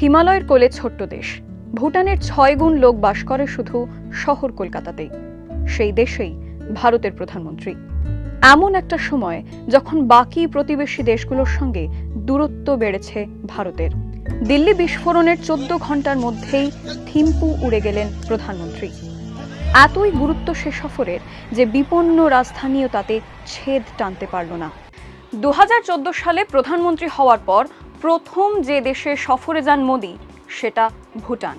হিমালয়ের কোলে ছোট্ট দেশ। ভুটানের ছয় গুণ লোক বাস করে শুধু শহর কলকাতাতেই। সেই দেশেই ভারতের প্রধানমন্ত্রী। এমন একটা সময় যখন বাকি প্রতিবেশী দেশগুলোর সঙ্গে দূরত্ব বেড়েছে ভারতের। দিল্লি বিস্ফোরণের চোদ্দ ঘণ্টার মধ্যেই থিম্পু উড়ে গেলেন প্রধানমন্ত্রী। এতই গুরুত্ব সে সফরের যে বিপন্ন রাজধানীও তাতে ছেদ টানতে পারল না। দু হাজার চোদ্দ সালে প্রধানমন্ত্রী হওয়ার পর প্রথম যে দেশে সফরে যান মোদি, সেটা ভুটান।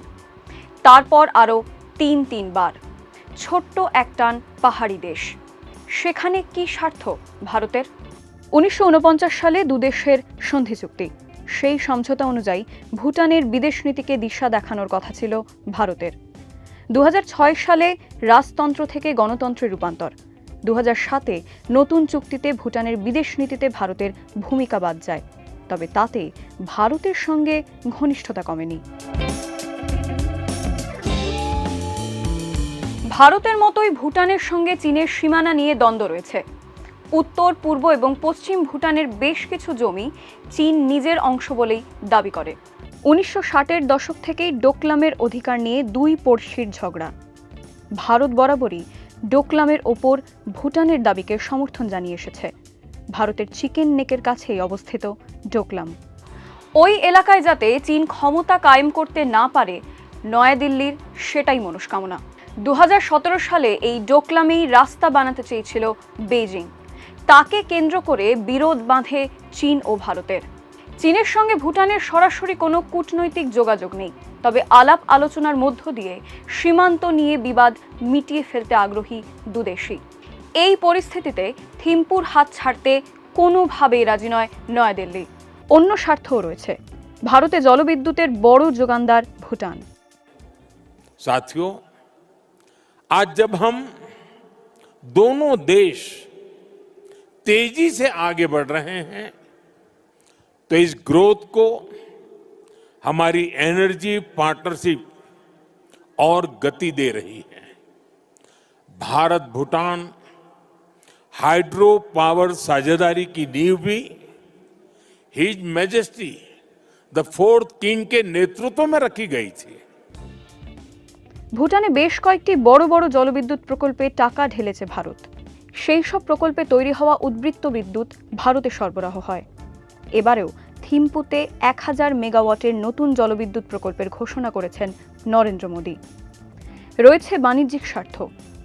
তারপর আরও তিন তিনবার। ছোট্ট একটান পাহাড়ি দেশ। সেখানে কি স্বার্থ ভারতের? উনিশশো ঊনপঞ্চাশ সালে দুদেশের সন্ধি চুক্তি। সেই সমঝোতা অনুযায়ী ভুটানের বিদেশ নীতিকে দিশা দেখানোর কথা ছিল ভারতের। দু হাজার ছয় সালে রাজতন্ত্র থেকে গণতন্ত্রে রূপান্তর। দু সাতে নতুন চুক্তিতে ভুটানের বিদেশ নীতিতে ভারতের ভূমিকা বাদ যায়। তবে তাতে ভারতের সঙ্গে ঘনিষ্ঠতা কমেনি। ভারতের মতোই ভুটানের সঙ্গে চীনের সীমানা নিয়ে দ্বন্দ্ব রয়েছে। উত্তর, পূর্ব এবং পশ্চিম ভুটানের বেশ কিছু জমি চীন নিজের অংশ বলেই দাবি করে। উনিশশো ষাটের দশক থেকেই ডোকলামের অধিকার নিয়ে দুই পড়শির ঝগড়া। ভারত বরাবরই ডোকলামের ওপর ভুটানের দাবিকে সমর্থন জানিয়ে এসেছে। ভারতের চিকেন নেকের কাছেই অবস্থিত ডোকলাম। ওই এলাকায় যাতে চীন ক্ষমতা কায়েম করতে না পারে, নয়াদিল্লির সেটাই মনস্কামনা। দু হাজার সতেরো সালে এই ডোকলামেই রাস্তা বানাতে চেয়েছিল বেজিং তাকে কেন্দ্র করে বিরোধ বাঁধে চীন ও ভারতের। চীনের সঙ্গে ভুটানের সরাসরি কোনো কূটনৈতিক যোগাযোগ নেই। তবে আলাপ আলোচনার মধ্য দিয়ে সীমান্ত নিয়ে বিবাদ মিটিয়ে ফেলতে আগ্রহী দুদেশই। এই পরিস্থিতিতে থিম্পুর হাত ছাড়তে কোনোভাবেই রাজি নয় নয়াদিল্লি অন্য স্বার্থও রয়েছে ভারতে জলবিদ্যুতের বড় যোগানদার ভুটান साथियों आज जब हम दोनों देश तेजी से आगे बढ़ रहे हैं तो इस ग्रोथ को हमारी एनर्जी पार्टनरशिप और गति दे रही है भारत भूटान हाइड्रो पावर साझेदारी की नींव भी his majesty the fourth king के नेतृत्व में रखी गई थी ভুটানে বেশ কয়েকটি বড় বড় জলবিদ্যুৎ প্রকল্পে টাকা ঢেলেছে ভারত সেই সব প্রকল্পে তৈরি হওয়া উদ্বৃত্ত বিদ্যুৎ ভারতে সরবরাহ হয় এবারেও থিম্পুতে এক হাজার মেগাওয়াটের নতুন জলবিদ্যুৎ প্রকল্পের ঘোষণা করেছেন নরেন্দ্র মোদী রয়েছে বাণিজ্যিক স্বার্থ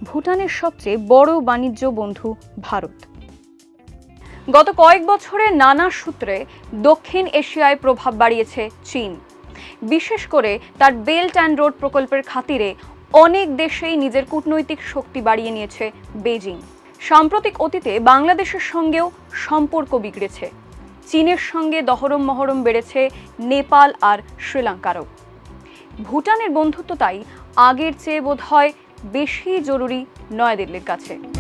ভুটানের সবচেয়ে বড় বাণিজ্য বন্ধু ভারত। গত কয়েক বছরে নানা সূত্রে দক্ষিণ এশিয়ায় প্রভাব বাড়িয়েছে চীন। বিশেষ করে তার বেল্ট অ্যান্ড রোড প্রকল্পের খাতিরে অনেক দেশেই নিজের কূটনৈতিক শক্তি বাড়িয়ে নিয়েছে বেজিং সাম্প্রতিক অতীতে বাংলাদেশের সঙ্গেও সম্পর্ক বিগড়েছে। চীনের সঙ্গে দহরম মহরম বেড়েছে নেপাল আর শ্রীলঙ্কারও। ভুটানের বন্ধুত্ব তাই আগের চেয়ে বোধ হয় বেশি জরুরি নয়াদিল্লির কাছে।